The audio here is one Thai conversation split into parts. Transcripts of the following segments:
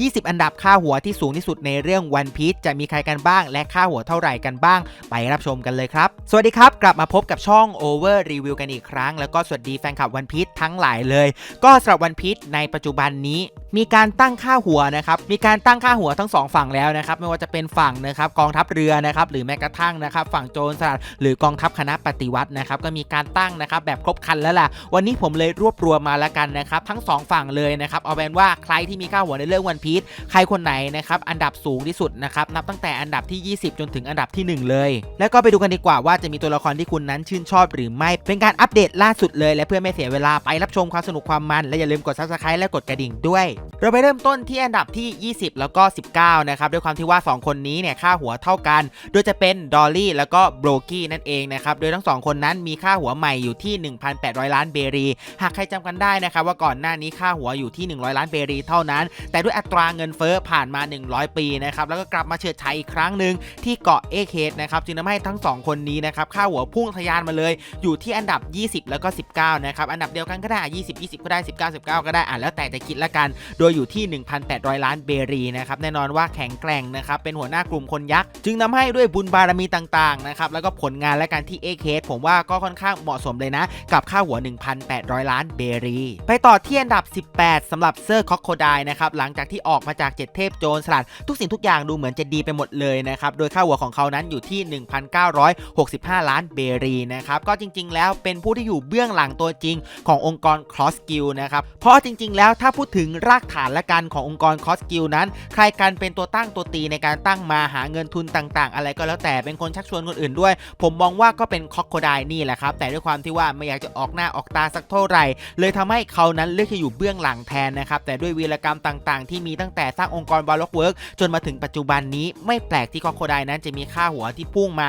20 อันดับค่าหัวที่สูงที่สุดในเรื่อง One Piece จะมีใครกันบ้าง และค่าหัวเท่าไหร่กันบ้าง ไปรับชมกันเลยครับ สวัสดีครับกลับมาพบกับช่อง Over Review กันอีกครั้ง แล้วก็สวัสดีแฟนคลับ One Piece ทั้งหลายเลย ก็สำหรับ One Piece ในปัจจุบันนี้ มีการตั้งค่าหัวนะครับมีการตั้งค่าหัวทั้งสองฝั่งแล้วนะครับไม่ว่าจะเป็นฝั่งนะครับกองทัพเรือนะครับหรือแม้กระทั่งนะครับฝั่งโจรสลัดหรือกองทัพคณะปฏิวัตินะครับก็มีการตั้งนะครับแบบครบคันแล้วล่ะวันนี้ผมเลยรวบรวมมาแล้วกันนะครับทั้งสองฝั่งเลยนะครับเอาเป็นว่าใครที่มีค่าหัวในเรื่องวันพีชใครคนไหนนะครับอันดับสูงที่สุดนะครับนับตั้งแต่อันดับที่ 20 จนถึงอันดับทีหนึ่1 เลย แล้วก็ไปดูกันดีกว่าว่าจะมีตัวละครที่คุณนั้นชื่นชอบหรือไม่เป็นการอัปเดตล่าสุดเลย และเพื่อไม่เสียเวลาไปรับชมความสนุกความมัน และอย่าลืมกด subscribe และกดกระดิ่งด้วย เราไปเริ่มต้นที่อันดับที่ 20 แล้วก็ 19 นะครับด้วยความที่ว่า 2 คนนี้เนี่ยค่าหัวเท่ากัน โดยจะเป็นดอลลี่แล้วก็โบรกี้นั่นเองนะครับโดยทั้ง2คนนั้นมีค่าหัวใหม่อยู่ที่ 1,800 ล้านเบรี หากใครจำกันได้นะครับว่าก่อนหน้านี้ค่าหัวอยู่ที่ 100 ล้านเบรีเท่านั้น แต่ด้วยอัตราเงินเฟ้อผ่านมา 100 ปีนะครับแล้วก็กลับมาเฉิดฉายอีกครั้งหนึ่งที่เกาะเอเคสนะครับจึงทำให้ทั้ง 2 คนนี้นะครับค่าหัวพุ่งทะยานมาเลย อยู่ที่อันดับ 20 แล้วก็ 19นะครับอันดับเดียวกันก็ได้ 20 20 ก็ได้ 19 19 ก็ได้อะแล้วแต่จะคิดละกัน โดยอยู่ที่ 1,800 ล้านเบรีนะครับแน่นอนว่าแข็งแกร่งนะครับเป็นหัวหน้ากลุ่มคนยักษ์จึงทำให้ด้วยบุญบารมีต่างๆนะครับแล้วก็ผลงานและการที่เอเคสผมว่าก็ค่อนข้างเหมาะสมเลยนะ กับค่าหัว 1,800 ล้านเบรี ไปต่อที่อันดับ 18สำหรับเซอร์คอกโคไดนะครับหลังจากที่ออกมาจาก 7 เทพโจรสลัด ทุกสิ่งทุกอย่างดูเหมือนจะดีไปหมดเลยนะครับ โดยค่าหัวของเขานั้นอยู่ที่ 1,965 ล้านเบรีนะครับ ก็จริง ๆ แล้วเป็นผู้ที่อยู่เบื้องหลังตัวจริงขององค์กร Cross Skill นะครับ เพราะจริง ๆ แล้วถ้าพูดถึงรากฐานและการขององค์กร Cross Skill นั้น ใครกันเป็นตัวตั้งตัวตีในการตั้งมาหาเงินทุนต่างๆ อะไรก็แล้วแต่เป็นคนชักชวนคนอื่นด้วย ผมมองว่าก็เป็นคอกโคไดนี่แหละครับแต่ด้วยความที่ว่าไม่อยากจะออกหน้าออกตาสักเท่าไหร่ เลยทำให้เขานั้นเลือกจะอยู่เบื้องหลังแทนนะครับแต่ด้วยวีรกรรมต่างๆ ที่มีตั้งแต่สร้างองค์กรบล็อกเวิร์กจนมาถึงปัจจุบันนี้ไม่แปลกที่คอโคไดนั้นจะมีค่าหัวที่พุ่งมา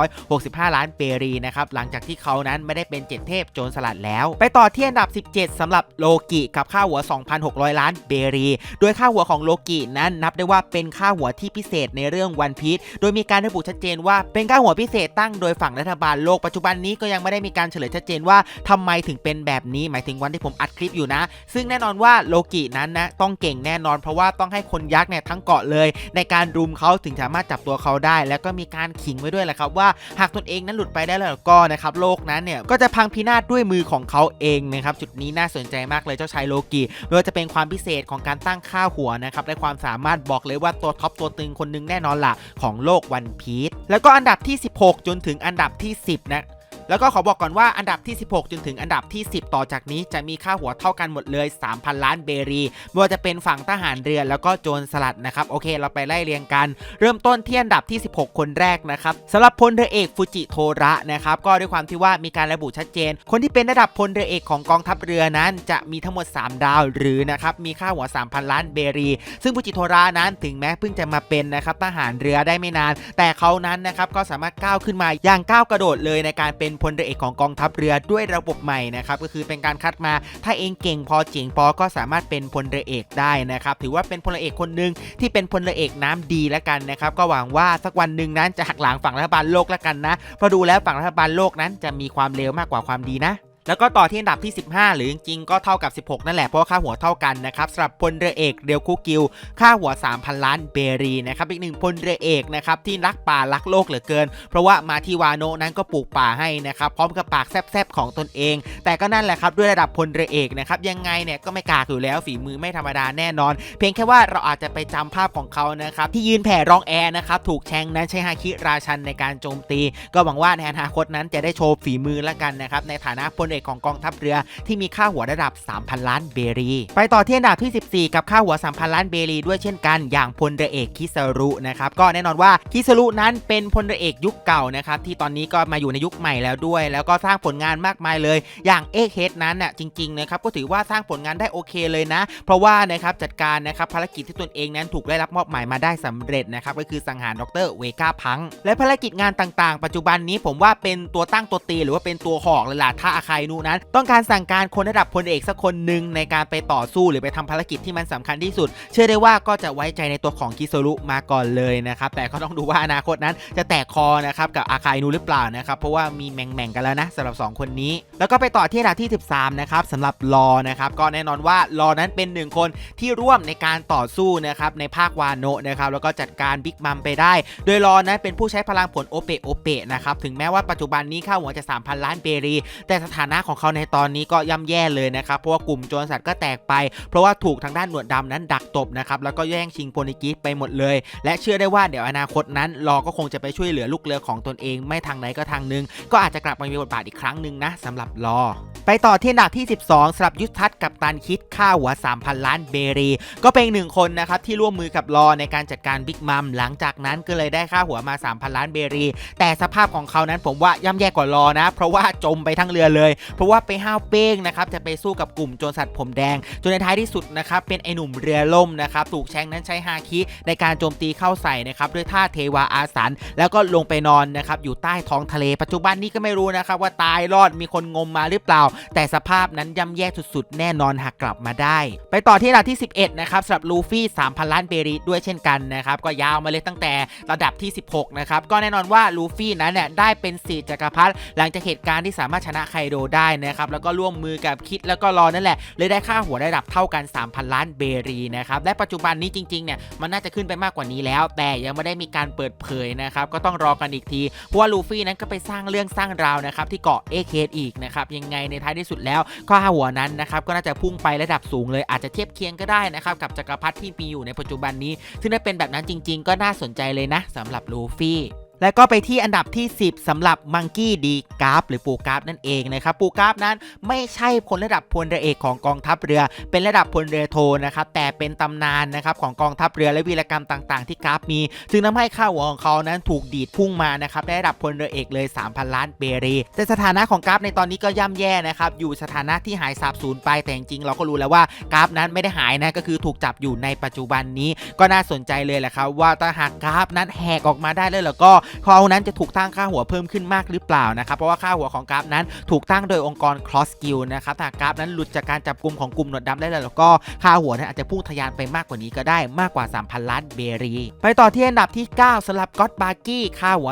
1,965 ล้านเปรีนะครับหลังจากที่เขานั้นไม่ได้เป็นเจ็ดเทพโจรสลัดแล้ว ไปต่อที่อันดับ 17สำหรับโลกิกับค่าหัว 2,600 ล้านเบรี โดยค่าหัวของโลกินั้นนับได้ว่าเป็นค่าหัวที่พิเศษในเรื่องวันพีชโดยมีการระบุชัดเจนว่าเป็นค่าหัวพิเศษตั้งโดยฝั่งรัฐบาลโลกปัจจุบันนี้ก็ยังไม่ได้มีการเฉลยชัดเจนว่าทำไมถึงเป็นแบบนี้หมายถึงวันที่ผมอัดคลิปอยู่นะ ซึ่งแน่นอนว่าโลกินั้นนะต้องเก่งแน่นอน เพราะว่าต้องให้คนยักษ์เนี่ยทั้งเกาะเลย ในการรุมเขาถึงสามารถจับตัวเขาได้ แล้วก็มีการขิงไว้ด้วยแหละครับว่าหากตนเองนั้นหลุดไปได้แล้วก็นะครับโลกนั้นเนี่ยก็จะพังพินาศด้วยมือของเขาเองนะครับจุดนี้น่าสนใจมากเลยเจ้าชายโลกิไม่ว่าจะเป็นความพิเศษของการตั้งค่าหัวนะครับและความสามารถบอกเลยว่าตัวท็อปตัวตึงคนหนึงแน่นอนล่ะของโลกวันพีชแล้วก็อันดับที่ 16 จนถึงอันดับที่ 10 นะ แล้วก็ขอบอกก่อนว่าอันดับที่ 16 จนถึงอันดับที่ 10 ต่อจากนี้จะมีค่าหัวเท่ากันหมดเลย 3,000 ล้านเบรีไม่ว่าจะเป็นฝั่งทหารเรือแล้วก็โจรสลัดนะครับโอเค เราไปไล่เรียงกัน เริ่มต้นที่อันดับที่ 16 คนแรกนะครับสำหรับพลเรือเอกฟูจิโทระนะครับก็ด้วยความที่ว่ามีการระบุชัดเจน คนที่เป็นระดับพลเรือเอกของกองทัพเรือนั้น จะมีทั้งหมด 3 ดาวหรือนะครับมีค่าหัว 3,000 ล้านเบรี ซึ่งฟูจิโทระนั้นถึงแม้เพิ่งจะมาเป็นนะครับทหารเรือได้ไม่นาน แต่เขานั้นนะครับก็สามารถก้าวขึ้นมาอย่างก้าวกระโดดเลยในการเป็นพลเรือเอกของกองทัพเรือด้วยระบบใหม่นะครับก็คือเป็นการคัดมา ถ้าเองเก่งพอเจ๋งพอก็สามารถเป็นพลเรือเอกได้นะครับถือว่าเป็นพลเรือเอกคนหนึ่งที่เป็นพลเรือเอกน้ำดีแล้วกันนะครับก็หวังว่าสักวันหนึ่งนั้นจะหักหลังฝั่งรัฐบาลโลกแล้วกันนะเพราะดูแล้วฝั่งรัฐบาลโลกนั้นจะมีความเลวมากกว่าความดีนะ แล้วก็ต่อที่อันดับที่ 15 หรือจริงๆก็เท่ากับ 16 นั่นแหละเพราะว่าค่าหัวเท่ากันนะครับสำหรับพลเรือเอกเรียวคูกิว ค่าหัว 3,000 ล้านเบรีนะครับอีกหนึ่งพลเรือเอกนะครับที่รักป่ารักโลกเหลือเกิน เพราะว่ามาที่วาโนนั้นก็ปลูกป่าให้นะครับพร้อมกับปากแซบๆของตนเอง แต่ก็นั่นแหละครับด้วยระดับพลเรือเอกนะครับยังไงเนี่ยก็ไม่กากอยู่แล้วฝีมือไม่ธรรมดาแน่นอน เพียงแค่ว่าเราอาจจะไปจำภาพของเขานะครับที่ยืนแผ่รองแอร์นะครับถูกแชงนั้นใช้ฮาคิราชันในการโจมตี ก็หวังว่าในอนาคตนั้นจะได้โชว์ฝีมือแล้วกันนะครับในฐานะพลเอกของกองทัพเรือที่มีค่าหัวระดับ 3,000 ล้านเบรี ไปต่อที่อันดับที่ 14 กับค่าหัว 3,000 ล้านเบรีด้วยเช่นกัน อย่างพลเรือเอกคิสรุนะครับก็แน่นอนว่าคิสรุนั้นเป็นพลเรือเอกยุคเก่านะครับที่ตอนนี้ก็มาอยู่ในยุคใหม่แล้วด้วย แล้วก็สร้างผลงานมากมายเลย อย่างเอกเฮดนั้นน่ะจริงๆนะครับก็ถือว่าสร้างผลงานได้โอเคเลยนะ เพราะว่านะครับจัดการนะครับภารกิจที่ตนเองนั้นถูกได้รับมอบหมายมาได้สำเร็จนะครับก็คือสังหารดรเวก้าพังและภารกิจงานต่างๆ ปัจจุบันนี้ผมว่าเป็นตัวตั้งตัวตีหรือว่าเป็นตัวหอกเลยล่ะถ้าใครนูนั้น ต้องการสั่งการคนระดับพลเอกสักคนหนึ่งในการไปต่อสู้หรือไปทำภารกิจที่มันสำคัญที่สุด เชื่อได้ว่าก็จะไว้ใจในตัวของคิโซรุมาก่อนเลยนะครับ แต่ก็ต้องดูว่าอนาคตนั้นจะแตกคอนะครับกับอาคายนูหรือเปล่านะครับ เพราะว่ามีแม่งกันแล้วนะสำหรับ 2 คนนี้ แล้วก็ไปต่อที่อันดับที่ 13 นะครับสำหรับลอนะครับก็แน่นอนว่าลอนั้นเป็นหนึ่งคนที่ร่วมในการต่อสู้นะครับในภาควาโนะนะครับแล้วก็จัดการบิ๊กมัมไปได้ โดยลอนั้นเป็นผู้ใช้พลังผลโอเปโอเปนะครับถึงแม้ว่าปัจจุบันนี้ค่าหัวจะ 3,000 ล้านเบรี แต่สถานะของเขาในตอนนี้ก็ย่ำแย่เลยนะครับเพราะว่ากลุ่มโจรสัตว์ก็แตกไป เพราะว่าถูกทางด้านหนวดดำนั้นดักตบนะครับแล้วก็แย่งชิงโพนิกิสไปหมดเลย และเชื่อได้ว่าเดี๋ยวอนาคตนั้นลอก็คงจะไปช่วยเหลือลูกเรือของตนเอง ไม่ทางไหนก็ทางหนึง ก็อาจจะกลับมามีบทบาทอีกครั้งหนึ่งนะสำหรับลอ ไปต่อที่อันดับที่ 12สำหรับยุทธทัศน์กับตันคิดค่าหัว 3,000 ล้านเบรี ก็เป็นหนึ่งคนนะครับที่ร่วมมือกับลอในการจัดการบิ๊กมัมหลังจากนั้นก็เลยได้ค่าหัวมา 3,000 ล้านเบรี แต่สภาพของเขานั้นผมว่าย่ำแย่กว่ารอนะ เพราะว่าจมไปทั้งเรือเลย เพราะว่าไปห้าวเป้งนะครับจะไปสู้กับกลุ่มโจรสัตว์ผมแดง จนในท้ายที่สุดนะครับเป็นไอหนุ่มเรือล่มนะครับถูกแชงนั้นใช้ฮาคิในการโจมตีเข้าใส่นะครับด้วยท่าเทวาอาสัน แล้วก็ลงไปนอนนะครับอยู่ใต้ท้องทะเลปัจจุบันนี้ก็ไม่รู้นะครับว่าตายรอดมีคนงมมาหรือเปล่าแต่สภาพนั้นย่ำแย่สุดๆ แน่นอนหากกลับมาได้ ไปต่อที่อันดับที่ 11 นะครับสำหรับลูฟี่3,000 ล้านเบรีด้วยเช่นกันนะครับ ก็ยาวมาเลยตั้งแต่ระดับที่ 16 นะครับ ก็แน่นอนว่าลูฟี่นั้นเนี่ยได้เป็นสีจักรพรรดิหลังจากเหตุการณ์ที่สามารถชนะไคโดได้นะครับ แล้วก็ร่วมมือกับคิดแล้วก็รอนั่นแหละเลยได้ค่าหัวระดับเท่ากัน 3,000 ล้านเบรีนะครับและปัจจุบันนี้จริงๆเนี่ยมันน่าจะขึ้นไปมากกว่านี้แล้ว แต่ยังไม่ได้มีการเปิดเผยนะครับก็ต้องรอกันอีกทีเพราะว่าลูฟี่นั้นก็ไปสร้างเรื่องสร้างราวนะครับที่เกาะเอเคอีกนะครับยังไงในท้ายที่สุดแล้วค่าหัวนั้นนะครับก็น่าจะพุ่งไประดับสูงเลยอาจจะเทียบเคียงก็ได้นะครับกับจักรพรรดิที่มีอยู่ในปัจจุบันนี้ ซึ่งถ้าเป็นแบบนั้นจริง ๆ ก็น่าสนใจเลยนะสำหรับลูฟี่ และก็ไปที่อันดับที่ 10สำหรับมังกี้ดีกราฟหรือปูกราฟนั่นเองนะครับปูกราฟนั้นไม่ใช่พลระดับพลเรือเอกของกองทัพเรือ เป็นระดับพลเรือโทนะครับแต่เป็นตำนานนะครับของกองทัพเรือและวีรกรรมต่างๆ ที่กราฟมี จึงทำให้ค่าหัวของเขานั้นถูกดีดพุ่งมานะครับได้ระดับพลเรือเอกเลย 3,000 ล้านเบรีแต่สถานะของกราฟในตอนนี้ก็ย่ำแย่นะครับอยู่สถานะที่หายสาบสูญไปแต่จริงๆเราก็รู้แล้วว่ากราฟนั้นไม่ได้หายนะก็คือถูกจับอยู่ในปัจจุบันนี้ก็น่าสนใจเลยแหละครับว่าถ้าหากกราฟนั้นแหกออกมาได้เลยแล้วก็เขานั้นจะถูกตั้งค่าหัวเพิ่มขึ้นมากหรือเปล่านะครับเพราะว่าค่าหัวของกราฟนั้นถูกตั้งโดยองค์กร Cross Skill นะครับถ้าหากกราฟนั้นหลุดจากการจับกลุ่มของกลุ่มหนวดดำได้เลยแล้วก็ค่าหัวนั้นอาจจะพุ่งทะยานไปมากกว่านี้ก็ได้มากกว่า 3,000 ล้านเบรีไปต่อที่อันดับที่ 9สำหรับก็อตบาร์กี้ค่าหัว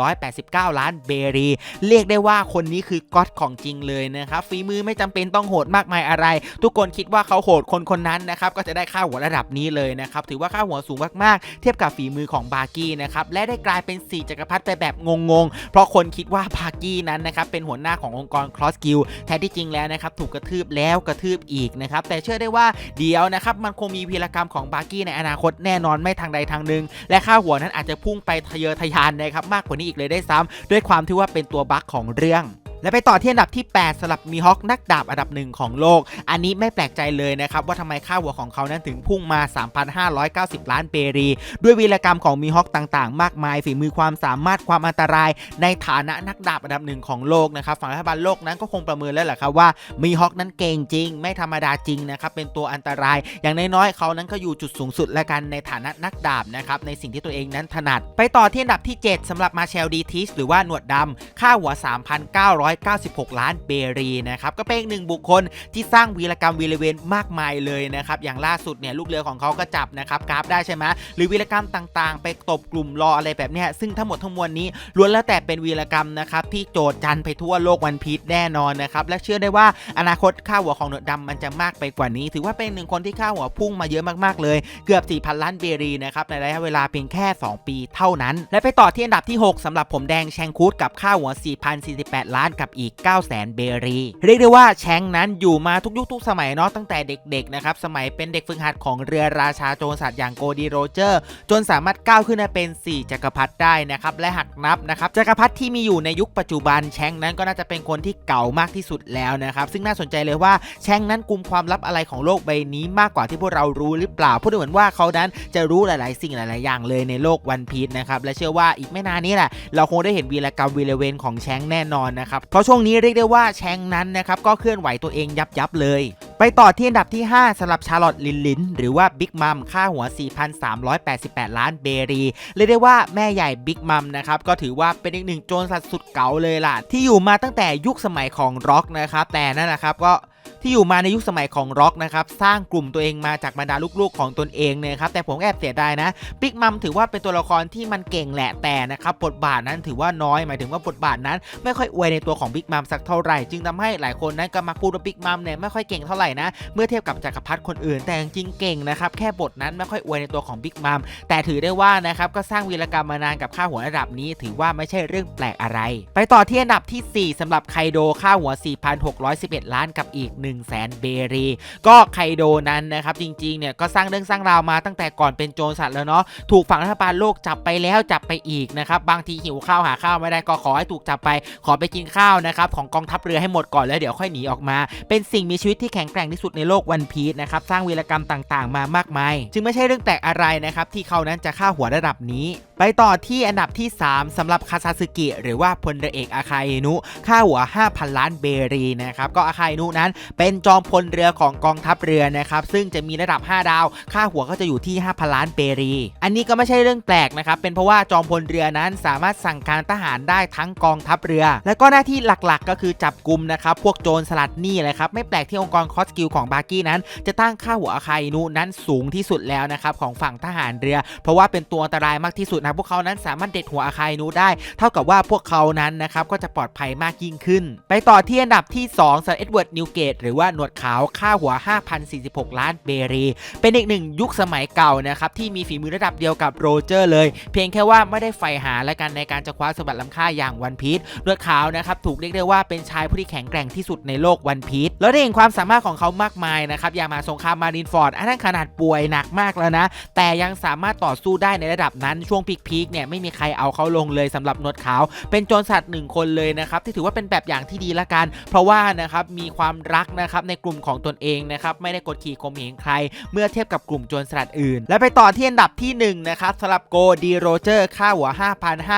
3,189 ล้านเบรีเรียกได้ว่าคนนี้คือก็อตของจริงเลยนะครับฝีมือไม่จำเป็นต้องโหดมากมายอะไร ทุกคนคิดว่าเขาโหดคนคนนั้นนะครับก็จะได้ค่าหัวระดับนี้เลยนะครับถือว่าค่าหัวสูงมากๆ เทียบกับฝีมือของบาร์กี้นะครับและได้กลายเป็นสี่จักรพรรดิไปแบบงงๆ เพราะคนคิดว่าพากี้นั้นนะครับเป็นหัวหน้าขององค์กรครอสกิลแท้ที่จริงแล้วนะครับถูกกระทืบแล้วกระทืบอีกนะครับแต่เชื่อได้ว่าเดี๋ยวนะครับมันคงมีพีรกรรมของบาร์กี้ในอนาคตแน่นอนไม่ทางใดทางหนึ่งและค่าหัวนั้นอาจจะพุ่งไปทะเยอทะยานนะครับมากกว่านี้อีกเลยได้ซ้ำด้วยความที่ว่าเป็นตัวบั๊กของเรื่อง และไปต่อที่อันดับที่ 8สำหรับมีฮอคนักดาบอันดับหนึ่งของโลก อันนี้ไม่แปลกใจเลยนะครับว่าทำไมค่าหัวของเขานั้นถึงพุ่งมา 3,590 ล้านเปรี ด้วยวีรกรรมของมีฮอคต่างๆ มากมายฝีมือความสามารถความอันตราย ในฐานะนักดาบอันดับหนึ่งของโลกนะครับฝั่งรัฐบาลโลกนั้นก็คงประเมินแล้วแหละครับว่ามีฮอคนั้นเก่งจริง ไม่ธรรมดาจริงนะครับเป็นตัวอันตราย อย่างน้อยๆเขานั้นก็อยู่จุดสูงสุดและกันในฐานะนักดาบนะครับในสิ่งที่ตัวเองนั้นถนัด ไปต่อที่อันดับที่ 7สำหรับมาเชลดีทิสหรือว่าหนวดดำค่าหัว3,996 ล้านเบรีนะครับก็เป็นอีกหนึ่งบุคคลที่สร้างวีรกรรมวีรเวนมากมายเลยนะครับอย่างล่าสุดเนี่ยลูกเรือของเขาก็จับนะครับกราฟได้ใช่ไหมหรือวีรกรรมต่างๆ ไปตบกลุ่มรออะไรแบบเนี้ยซึ่งทั้งหมดทั้งมวลนี้ล้วนแล้วแต่เป็นวีรกรรมนะครับที่โจดจันไปทั่วโลกวันพีชแน่นอนนะครับและเชื่อได้ว่าอนาคตค่าหัวของหนวดดำมันจะมากไปกว่านี้ ถือว่าเป็นหนึ่งคนที่ค่าหัวพุ่งมาเยอะมากๆเลย เกือบ 4,000 ล้านเบรีนะครับในระยะเวลาเพียงแค่ 2 ปีเท่านั้น และไปต่อที่อันดับที่ 6สำหรับผมแดงแชงคูดกับค่าหัว 4,048 ล้านกับอีก 900,000 เบรี เรียกได้ว่าแชงนั้นอยู่มาทุกยุคทุกสมัยเนาะตั้งแต่เด็กๆนะครับสมัยเป็นเด็กฝึกหัดของเรือราชาโจรสัตว์อย่างโกดีโรเจอร์ จนสามารถก้าวขึ้นมาเป็น 4 จักรพรรดิได้นะครับและหักนับนะครับจักรพรรดิที่มีอยู่ในยุคปัจจุบันแชงนั้นก็น่าจะเป็นคนที่เก่ามากที่สุดแล้วนะครับซึ่งน่าสนใจเลยว่าแชงนั้นกุมความลับอะไรของโลกใบนี้มากกว่าที่พวกเรารู้หรือเปล่าพูดเหมือนว่าเขานั้นจะรู้หลาย ๆ สิ่งหลาย ๆ อย่างเลยในโลกวันพีชนะครับและเชื่อว่าอีกไม่นานนี้แหละเราคงได้เห็นวีรกรรมวีรเวนของแชงแน่นอนนะครับเพราะช่วงนี้เรียกได้ว่าแชงนั้นนะครับก็เคลื่อนไหวตัวเองยับยับเลย ไปต่อที่อันดับที่ 5สำหรับชาร์ลอตลินลิน หรือว่าบิ๊กมัมค่าหัว 4,388 ล้านเบรี เรียกได้ว่าแม่ใหญ่บิ๊กมัมนะครับก็ถือว่าเป็นอีกหนึ่งโจรสัตว์สุดเก๋าเลยล่ะ ที่อยู่มาตั้งแต่ยุคสมัยของร็อกนะครับแต่นั่นแหละครับก็ ที่อยู่มาในยุคสมัยของร็อกนะครับสร้างกลุ่มตัวเองมาจากบรรดาลูกๆของตนเองเนี่ยครับแต่ผมแอบเสียดายนะบิ๊กมัมถือว่าเป็นตัวละครที่มันเก่งแหละแต่นะครับบทบาทนั้นถือว่าน้อยหมายถึงว่าบทบาทนั้น ไม่ค่อยอวยในตัวของบิ๊กมัมสักเท่าไหร่จึงทำให้หลายคนนั้นก็มาพูดว่าบิ๊กมัมเนี่ยไม่ค่อยเก่งเท่าไหร่นะเมื่อเทียบกับจักรพรรดิคนอื่น แต่จริงเก่งนะครับแค่บทนั้นไม่ค่อยอวยในตัวของบิ๊กมัมแต่ถือได้ว่านะครับก็สร้างวีรกรรมมานานกับค่าหัวระดับนี้ ถือว่าไม่ใช่เรื่องแปลกอะไร ไปต่อที่อันดับที่ 4สำหรับไคโดค่าหัว 4,611 ล้านกับอีก1 0 0 0 0แสนเบรี ก็ไคโดนั้นนะครับจริงๆเนี่ยก็สร้างเรื่องสร้างราวมาตั้งแต่ก่อนเป็นโจรสัตว์แล้วเนาะถูกฝั่งรัฐบาลโลกจับไปแล้วจับไปอีกนะครับบางทีหิวข้าวหาข้าวไม่ได้ก็ขอให้ถูกจับไป ขอไปกินข้าวนะครับของกองทัพเรือให้หมดก่อนแล้วเดี๋ยวค่อยหนีออกมา เป็นสิ่งมีชีวิตที่แข็งแกร่งที่สุดในโลกวันพีชนะครับสร้างวีรกรรมต่างๆ มามากมาย จึงไม่ใช่เรื่องแปลกอะไรนะครับที่เขานั้นจะฆ่าหัวระดับนี้ ไปต่อที่อันดับที่ 3สำหรับคาซาสึกิ หรือว่าพลเรือเอกอาคาอินุ ค่าหัว 5,000 ล้านเบรีนะครับก็อาคาอินุนั้นเเป็นจอมพลเรือของกองทัพเรือนะครับซึ่งจะมีระดับ 5 ดาว ค่าหัวก็จะอยู่ที่ 5,000 ล้านเบรี อันนี้ก็ไม่ใช่เรื่องแปลกนะครับเป็นเพราะว่าจอมพลเรือนั้นสามารถสั่งการทหารได้ทั้งกองทัพเรือ และก็หน้าที่หลักๆ ก็คือจับกลุ่มนะครับพวกโจรสลัดหนี้แหละครับไม่แปลกที่องค์กรคอสกิลของบาร์กี้นั้น จะตั้งค่าหัวอาคาอินุนั้นสูงที่สุดแล้วนะครับของฝั่งทหารเรือ เพราะว่าเป็นตัวอันตรายมากที่สุดนะพวกเขานั้นสามารถเด็ดหัวอาคาอินุได้ เท่ากับว่าพวกเขานั้นนะครับก็จะปลอดภัยมากยิ่งขึ้น ไปต่อที่อันดับที่2สเอ็ดเวิร์ดนิวเกตหรือว่าหนวดขาวค่าหัว 5,046 ล้านเบรี เป็นอีกหนึ่งยุคสมัยเก่านะครับที่มีฝีมือระดับเดียวกับโรเจอร์เลย เพียงแค่ว่าไม่ได้ใฝ่หาและกันในการจะคว้าสมบัติล้ำค่าอย่างวันพีชหนวดขาวนะครับถูกเรียกได้ว่าเป็นชายผู้ที่แข็งแกร่งที่สุดในโลกวันพีชแล้วได้เห็นความสามารถของเขามากมายนะครับอย่างมาสงครามมารินฟอร์ดอันนั้นขนาดป่วยหนักมากแล้วนะ แต่ยังสามารถต่อสู้ได้ในระดับนั้นช่วงพีคๆเนี่ยไม่มีใครเอาเขาลงเลยสำหรับหนวดขาว เป็นโจรสัตว์หนึ่งคนเลยนะครับที่ถือว่าเป็นแบบอย่างที่ดีละกัน เพราะว่านะครับมีความรักนะครับในกลุ่มของตนเองนะครับไม่ได้กดขี่ข่มเหงใคร เมื่อเทียบกับกลุ่มโจรสลัดอื่น และไปต่อที่อันดับที่ 1 นะครับสำหรับโกดีโรเจอร์ค่าหัว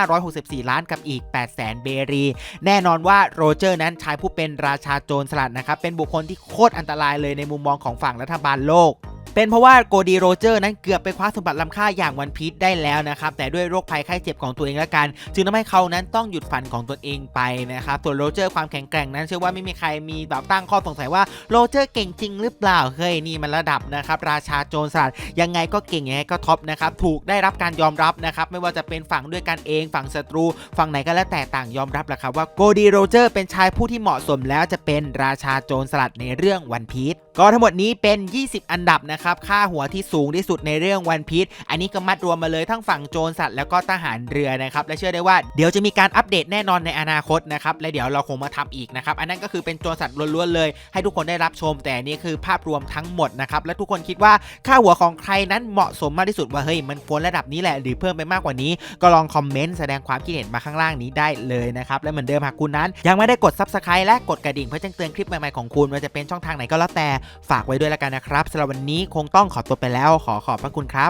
5,564 ล้านกับอีก 800,000เบรี แน่นอนว่าโรเจอร์นั้นชายผู้เป็นราชาโจรสลัดนะครับเป็นบุคคลที่โคตรอันตรายเลยในมุมมองของฝั่งรัฐบาลโลก เป็นเพราะว่าโกดีโรเจอร์นั้นเกือบไปคว้าสมบัติล้ำค่าอย่างวันพีชได้แล้วนะครับ แต่ด้วยโรคภัยไข้เจ็บของตัวเองและกัน จึงทำให้เขานั้นต้องหยุดฝันของตนเองไปนะครับส่วนโรเจอร์ความแข็งแกร่งนั้นเชื่อว่าไม่มีใครมีแบบตั้งข้อสงสัยว่าโรเจอร์เก่งจริงหรือเปล่าเฮ้ยนี่มันระดับนะครับราชาโจรสลัดยังไงก็เก่งยังไงก็ท็อปนะครับถูกได้รับการยอมรับนะครับไม่ว่าจะเป็นฝั่งด้วยกันเองฝั่งศัตรู ฝั่งไหนก็แล้วแต่ต่างยอมรับแหละครับว่าโกดีโรเจอร์เป็นชายผู้ที่เหมาะสมแล้วจะเป็นราชาโจรสลัดในเรื่องวันพีช ก็ทั้งหมดนี้เป็น 20 อันดับนะครับค่าหัวที่สูงที่สุดในเรื่องวันพีชอันนี้ก็มัดรวมมาเลยทั้งฝั่งโจรสัตว์แล้วก็ทหารเรือนะครับและเชื่อได้ว่าเดี๋ยวจะมีการอัปเดตแน่นอนในอนาคตนะครับและเดี๋ยวเราคงมาทำอีกนะครับอันนั้นก็คือเป็นโจรสัตว์ล้วนๆเลย ให้ทุกคนได้รับชม แต่นนี่คือภาพรวมทั้งหมดนะครับและทุกคนคิดว่าค่าหัวของใครนั้นเหมาะสมมากที่สุดว่าเฮ้ยมันควรระดับนี้แหละหรือเพิ่มไปมากกว่านี้ ก็ลองคอมเมนต์แสดงความคิดเห็นมาข้างล่างนี้ได้เลยนะครับและเหมือนเดิมหากคุณนั้น ยังไม่ได้กด Subscribe และกดกระดิ่งเพื่อแจ้งเตือนคลิปใหม่ๆของคุณว่าจะเป็นช่องทางไหนก็แล้วแต่ฝากไว้ด้วยแล้วกันนะครับสำหรับวันนี้คงต้องขอตัวไปแล้วขอขอบพระคุณครับ